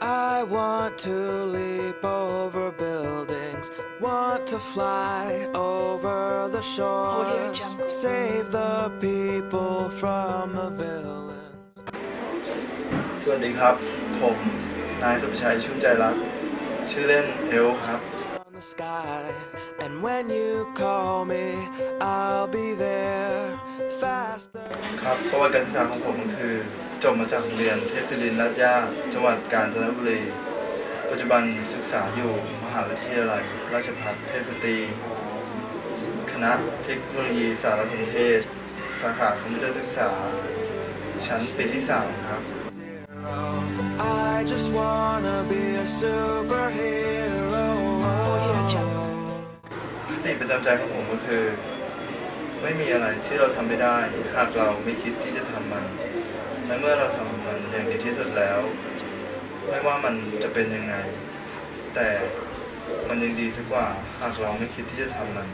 I want to leap over buildings, want to fly over the shores, Jungle. save the people from the villains. สวัสดีครับ ผมนายสุภชัยชุ่มใจรัก ชื่อเล่นเอลครับ on the sky. And when you call me, I'll be there faster. ครับประวัติการศึกษาของผมก็คือจบมาจากโรงเรียนเทพศิรินทร์ราชย่าจังหวัดกาญจนบุรี ปัจจุบันศึกษาอยู่มหาวิทยาลัย ราชภัฏเทพสตรี คณะเทคโนโลยีสารสนเทศ สาขาคอมพิวเตอร์ศึกษา ชั้นปีที่ 3 ครับ I just wanna be a superhero. ติประจำใจของผมก็คือ ไม่มีอะไรที่เราทำไม่ได้ หากเราไม่คิดที่จะทำมันและเมื่อเราทำมันอย่างดีที่สุดแล้ว ไม่ว่ามันจะเป็นยังไง แต่มันยังดีสักกว่า หากเราไม่คิดที่จะทำมัน